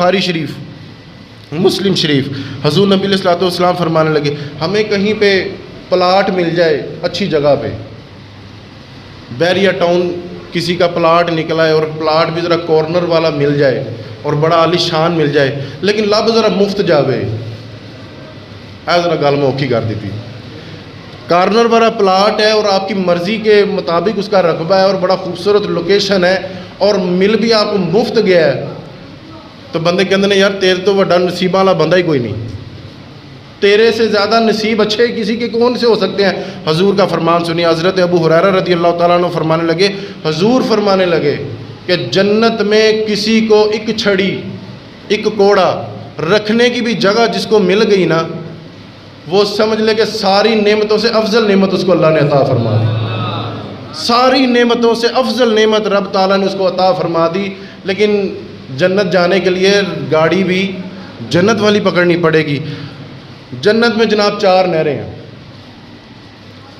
بخاری شریف، مسلم شریف، حضور نبی علیہ الصلوۃ والسلام فرمانے لگے، ہمیں کہیں پہ پلاٹ مل جائے اچھی جگہ پہ۔ بیریا ٹاؤن کسی کا پلاٹ نکلا ہے اور پلاٹ بھی ذرا کارنر والا مل جائے اور بڑا عالی شان مل جائے، لیکن لب ذرا مفت جاوے۔ اے ذرا گل موکی کر دیتی۔ کارنر والا پلاٹ ہے اور آپ کی مرضی کے مطابق اس کا رقبہ ہے اور بڑا خوبصورت لوکیشن ہے اور مل بھی آپ کو مفت گیا ہے۔ تو بندے کہتے ہیں یار تیرے تو وڈا نصیبہ والا بندہ ہی کوئی نہیں. تیرے سے زیادہ نصیب اچھے کسی کے کون سے ہو سکتے ہیں؟ حضور کا فرمان سنی حضرت ابو حریرہ رضی اللہ تعالیٰ عنہ فرمانے لگے، حضور فرمانے لگے کہ جنت میں کسی کو ایک چھڑی، ایک کوڑا رکھنے کی بھی جگہ جس کو مل گئی نا، وہ سمجھ لے کہ ساری نعمتوں سے افضل نعمت اس کو اللہ نے عطا فرما دی ساری نعمتوں سے افضل نعمت رب تعالیٰ نے اس کو عطا فرما دی لیکن جنت جانے کے لیے گاڑی بھی جنت والی پکڑنی پڑے گی۔ جنت میں جناب چار نہریں ہیں۔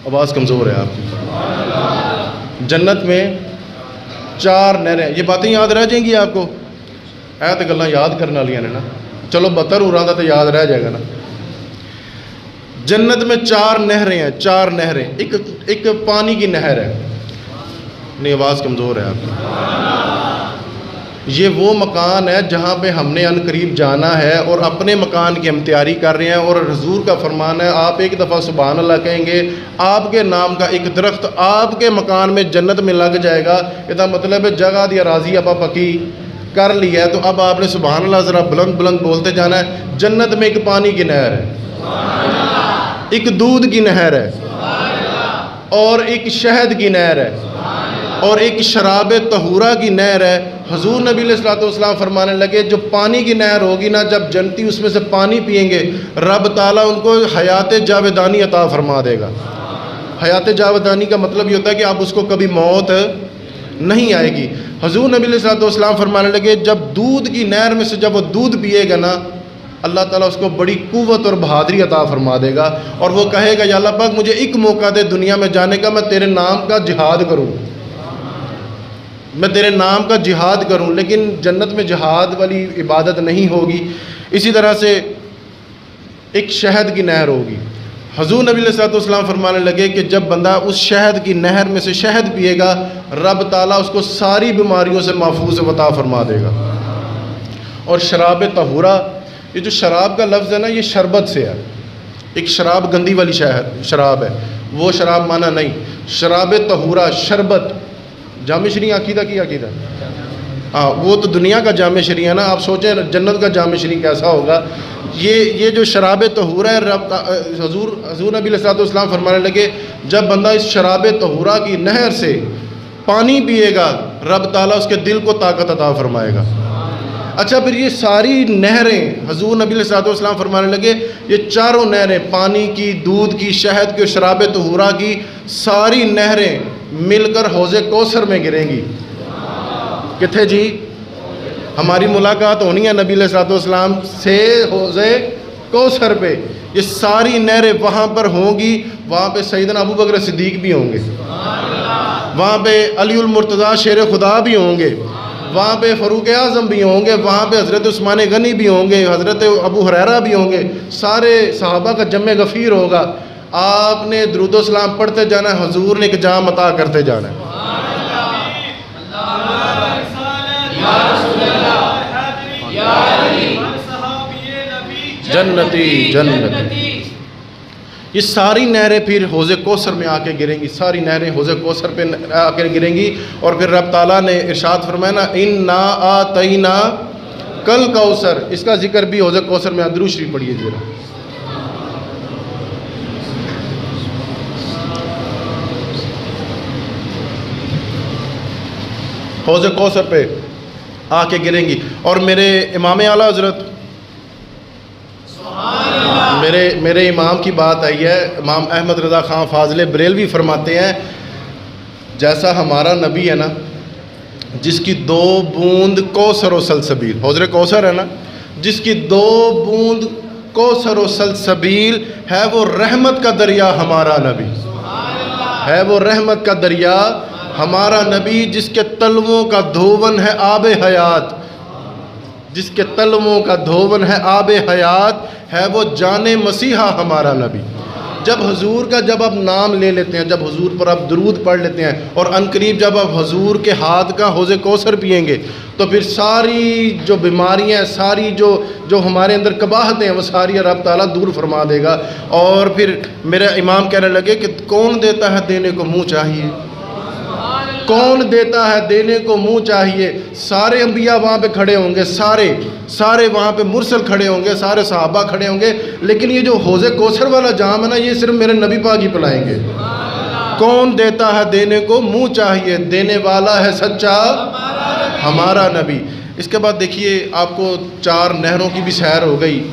آواز کمزور ہے آپ کی۔ جنت میں چار نہریں یہ باتیں یاد رہ جائیں گی آپ کو؟ اے تو گلیں یاد کرنے والی نے نا۔ چلو بتر ہو رہا تو یاد رہ جائے گا نا۔ جنت میں چار نہریں ہیں، چار نہریں۔ ایک ایک پانی کی نہر ہے۔ نہیں، آواز کمزور ہے آپ کی۔ یہ وہ مکان ہے جہاں پہ ہم نے ان قریب جانا ہے اور اپنے مکان کی ہم تیاری کر رہے ہیں اور حضور کا فرمان ہے، آپ ایک دفعہ سبحان اللہ کہیں گے، آپ کے نام کا ایک درخت آپ کے مکان میں جنت میں لگ جائے گا یہ مطلب ہے جگہ دی راضی ابا پکی کر لیا ہے، تو اب آپ نے سبحان اللہ ذرا بلند بلند بولتے جانا ہے۔ جنت میں ایک پانی کی نہر ہے، ایک دودھ کی نہر ہے، اور ایک شہد کی نہر ہے، اور ایک شراب طہورہ کی نہر ہے۔ حضور نبی علیہ الصلوۃ والسلام فرمانے لگے، جو پانی کی نہر ہوگی نا، جب جنتی اس میں سے پانی پئیں گے، رب تعالیٰ ان کو حیات جاویدانی عطا فرما دے گا۔ حیات جاویدانی کا مطلب یہ ہوتا ہے کہ اب اس کو کبھی موت نہیں آئے گی۔ حضور نبی علیہ الصلوۃ والسلام فرمانے لگے، جب دودھ کی نہر میں سے جب وہ دودھ پیے گا نا، اللہ تعالیٰ اس کو بڑی قوت اور بہادری عطا فرما دے گا۔ اور وہ کہے گا، یا اللہ پاک مجھے ایک موقع دے دنیا میں جانے کا، میں تیرے نام کا جہاد کروں۔ میں تیرے نام کا جہاد کروں، لیکن جنت میں جہاد والی عبادت نہیں ہوگی۔ اسی طرح سے ایک شہد کی نہر ہوگی۔ حضور نبی علیہ الصلوۃ والسلام فرمانے لگے کہ جب بندہ اس شہد کی نہر میں سے شہد پیے گا، رب تعالیٰ اس کو ساری بیماریوں سے محفوظ عطا فرما دے گا۔ اور شراب طہورہ یہ جو شراب کا لفظ ہے نا، یہ شربت سے ہے۔ ایک شراب گندی والی شہر شراب ہے۔ وہ شراب مانا نہیں۔ شراب طہورہ شربت۔ جامع شریع عقیدہ کی عقیدہ؟ ہاں وہ تو دنیا کا جامع شریع ہے نا، آپ سوچیں جنت کا جامع شریع کیسا ہوگا؟ یہ یہ جو شراب طہورہ ہے، رب، حضور حضور نبی علیہ والسلام فرمانے لگے، جب بندہ اس شراب طہورہ کی نہر سے پانی پیے گا، رب تعالیٰ اس کے دل کو طاقت عطا فرمائے گا۔ اچھا پھر یہ ساری نہریں، حضور نبی علیہ الصلوۃ والسلام فرمانے لگے، یہ چاروں نہریں، پانی کی، دودھ کی، شہد کی، شراب طہورہ کی، ساری نہریں مل کر حوض کوثر میں گریں گی۔ کتنے جی؟ ہماری ملاقات ہونی ہے نبی علیہ الصلوۃ والسلام سے حوض کوثر پہ۔ یہ ساری نہریں وہاں پر ہوں گی، وہاں پہ سیدنا ابو بکر صدیق بھی ہوں گے۔ وہاں پہ علی المرتضیٰ شیر خدا بھی ہوں گے۔ وہاں پہ فروق اعظم بھی ہوں گے۔ وہاں پہ حضرت عثمان غنی بھی ہوں گے۔ حضرت ابو حریرہ بھی ہوں گے۔ سارے صحابہ کا جمع غفیر ہوگا۔ آپ نے درود و سلام پڑھتے جانا ہے، حضور نے ایک جام عطا کرتے جانا ہے۔ جنتی جنتی۔ یہ ساری نہریں پھر حوض کوثر میں آ کے گریں گی، ساری نہریں حوض کوثر پہ آ کے گریں گی۔ اور پھر رب تعالیٰ نے ارشاد فرمایا نا ان نا آ تئینا کل کوثر اس کا ذکر بھی حوض کوثر میں ادرو شریف پڑھیے ذرا۔ حوض کوثر پہ آ کے گریں گی۔ اور میرے امام اعلیٰ حضرت، میرے میرے امام کی بات آئی ہے۔ امام احمد رضا خان فاضل بریلوی فرماتے ہیں، جیسا ہمارا نبی ہے نا، جس کی دو بوند کوثر و سلسبیل حضر کوثر ہے نا، جس کی دو بوند کوثر و سلسبیل ہے، وہ رحمت کا دریا ہمارا نبی۔ ہے وہ رحمت کا دریا ہمارا نبی جس کے تلووں کا دھون ہے آب حیات، جس کے تلووں کا دھون ہے آب حیات، ہے وہ جان مسیحا ہمارا نبی۔ جب حضور کا جب آپ نام لے لیتے ہیں، جب حضور پر آپ درود پڑھ لیتے ہیں اور عنقریب جب آپ حضور کے ہاتھ کا حوض کوثر پئیں گے، تو پھر ساری جو بیماریاں ہیں، ساری جو جو ہمارے اندر کباہتیں ہیں، وہ ساری رب تعالیٰ دور فرما دے گا۔ اور پھر میرے امام کہنے لگے کہ کون دیتا ہے دینے کو منہ چاہیے؟ کون دیتا ہے دینے کو منہ چاہیے؟ سارے انبیاء وہاں پہ کھڑے ہوں گے، سارے سارے وہاں پہ مرسل کھڑے ہوں گے، سارے صحابہ کھڑے ہوں گے، لیکن یہ جو حوض کوثر والا جام ہے نا، یہ صرف میرے نبی پاک ہی پلائیں گے۔ کون دیتا ہے دینے کو منہ چاہیے؟ دینے والا ہے سچا ہمارا نبی۔ اس کے بعد دیکھیے، آپ کو چار نہروں کی بھی سیر ہو گئی۔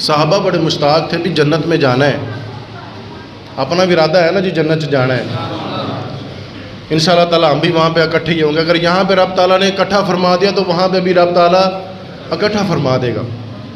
صحابہ بڑے مشتاق تھے، بھی جنت میں جانا ہے۔ اپنا بھی ارادہ ہے نا جی جنت سے جانا ہے۔ ان شاء اللہ تعالیٰ ہم بھی وہاں پہ اکٹھے ہی ہوں گے۔ اگر یہاں پہ رب تعالیٰ نے اکٹھا فرما دیا تو وہاں پہ بھی رب تعالیٰ اکٹھا فرما دے گا۔